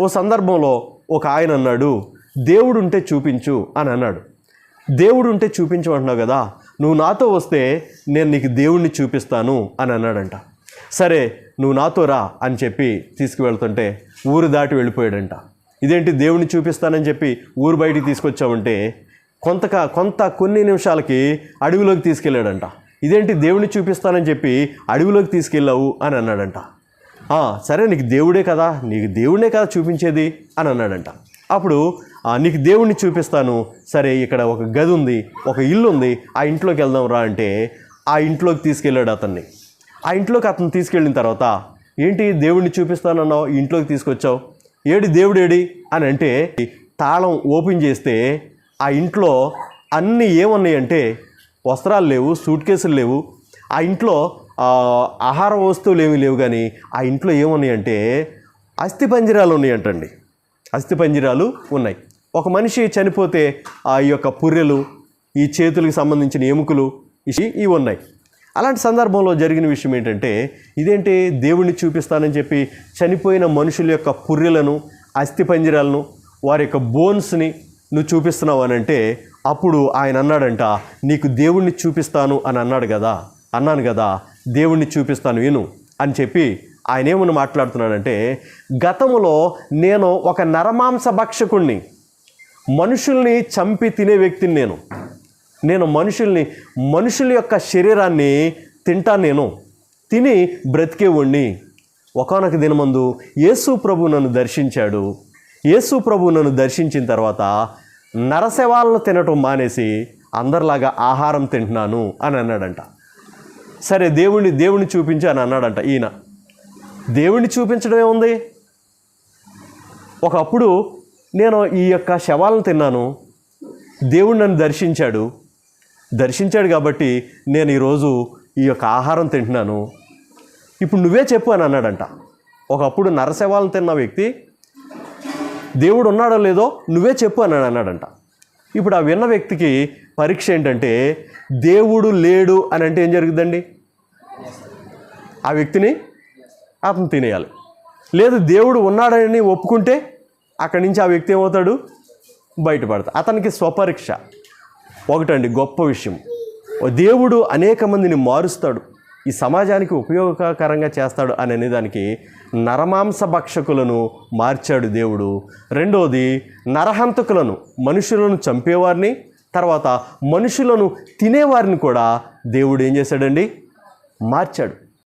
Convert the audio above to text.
ఓ సందర్భంలో ఒక ఆయన అన్నాడు దేవుడు ఉంటే చూపించు అని అన్నాడు. దేవుడు ఉంటే చూపించు అంటున్నావు కదా నువ్వు నాతో వస్తే నేను నీకు దేవుణ్ణి చూపిస్తాను అని అన్నాడంట. సరే నువ్వు నాతో రా అని చెప్పి తీసుకువెళ్తుంటే ఊరు దాటి వెళ్ళిపోయాడంట. ఇదేంటి దేవుణ్ణి చూపిస్తానని చెప్పి ఊరు బయటికి తీసుకొచ్చావంటే కొంత కొంత కొన్ని నిమిషాలకి అడవిలోకి తీసుకెళ్ళాడంట. ఇదేంటి దేవుణ్ణి చూపిస్తానని చెప్పి అడవిలోకి తీసుకెళ్ళావు అని అన్నాడంట. సరే నీకు దేవుడే కదా నీకు దేవుడే కదా చూపించేది అని అన్నాడంట. అప్పుడు నీకు దేవుణ్ణి చూపిస్తాను సరే ఇక్కడ ఒక గది ఉంది ఒక ఇల్లు ఉంది ఆ ఇంట్లోకి వెళ్దాం రా అంటే ఆ ఇంట్లోకి తీసుకెళ్ళాడు అతన్ని. ఆ ఇంట్లోకి అతను తీసుకెళ్ళిన తర్వాత ఏంటి దేవుణ్ణి చూపిస్తానన్నావు ఈ ఇంట్లోకి తీసుకొచ్చావు? ఏడి దేవుడేడి అని అంటే తాళం ఓపెన్ చేస్తే ఆ ఇంట్లో అన్నీ ఏమున్నాయంటే వస్త్రాలు లేవు సూట్ కేసులు లేవు. ఆ ఇంట్లో ఆహార వస్తువులు ఏమీ లేవు కానీ ఆ ఇంట్లో ఏమున్నాయంటే అస్థి పంజరాలు ఉన్నాయంటండి. అస్థి పంజరాలు ఉన్నాయి. ఒక మనిషి చనిపోతే ఆ యొక్క పుర్రెలు ఈ చేతులకు సంబంధించిన ఎముకలు ఇవి ఇవి ఉన్నాయి. అలాంటి సందర్భంలో జరిగిన విషయం ఏంటంటే ఇదేంటి దేవుణ్ణి చూపిస్తానని చెప్పి చనిపోయిన మనుషుల యొక్క పుర్రెలను అస్థి పంజరాలను వారి యొక్క బోన్స్ని నువ్వు చూపిస్తున్నావు అని అంటే అప్పుడు ఆయన అన్నాడంట నీకు దేవుణ్ణి చూపిస్తాను అని అన్నాడు కదా. అన్నాను కదా దేవుణ్ణి చూపిస్తాను విను అని చెప్పి ఆయన ఏమని మాట్లాడుతున్నాడంటే గతములో నేను ఒక నరమాంస భక్షకుణ్ణి మనుషుల్ని చంపి తినే వ్యక్తిని నేను. నేను మనుషుల్ని మనుషుల యొక్క శరీరాన్ని తింటాను నేను. తిని బ్రతికేవాణ్ణి ఒకనొక దినమందు యేసు ప్రభు నన్ను దర్శించాడు. యేసు ప్రభు నన్ను దర్శించిన తర్వాత నరశవాలను తినటం మానేసి అందరిలాగా ఆహారం తింటున్నాను అని అన్నాడంట. సరే దేవుణ్ణి దేవుణ్ణి చూపించాను అని అన్నాడంట ఈయన. దేవుణ్ణి చూపించడం ఏముంది ఒకప్పుడు నేను ఈ యొక్క శవాలను తిన్నాను. దేవుడు నన్ను దర్శించాడు. దర్శించాడు కాబట్టి నేను ఈరోజు ఈ యొక్క ఆహారం తింటున్నాను. ఇప్పుడు నువ్వే చెప్పు అని అన్నాడంట. ఒకప్పుడు నరశవాలను తిన్న వ్యక్తి దేవుడు ఉన్నాడో లేదో నువ్వే చెప్పు అని అన్నాడంట. ఇప్పుడు ఆ విన్న వ్యక్తికి పరీక్ష ఏంటంటే దేవుడు లేడు అని అంటే ఏం జరుగుతుందండి ఆ వ్యక్తిని అతను తినేయాలి. లేదు దేవుడు ఉన్నాడని ఒప్పుకుంటే అక్కడి నుంచి ఆ వ్యక్తి ఏమవుతాడు? బయటపడతాడు. అతనికి స్వపరీక్ష. ఒకటండి గొప్ప విషయం. దేవుడు అనేక మందిని మారుస్తాడు. ఈ సమాజానికి ఉపయోగకరంగా చేస్తాడు అని అనేదానికి నరమాంస భక్షకులను మార్చాడు దేవుడు. రెండోది నరహంతకులను మనుషులను చంపేవారిని తర్వాత మనుషులను తినేవారిని కూడా దేవుడు ఏం చేశాడండి? మార్చాడు.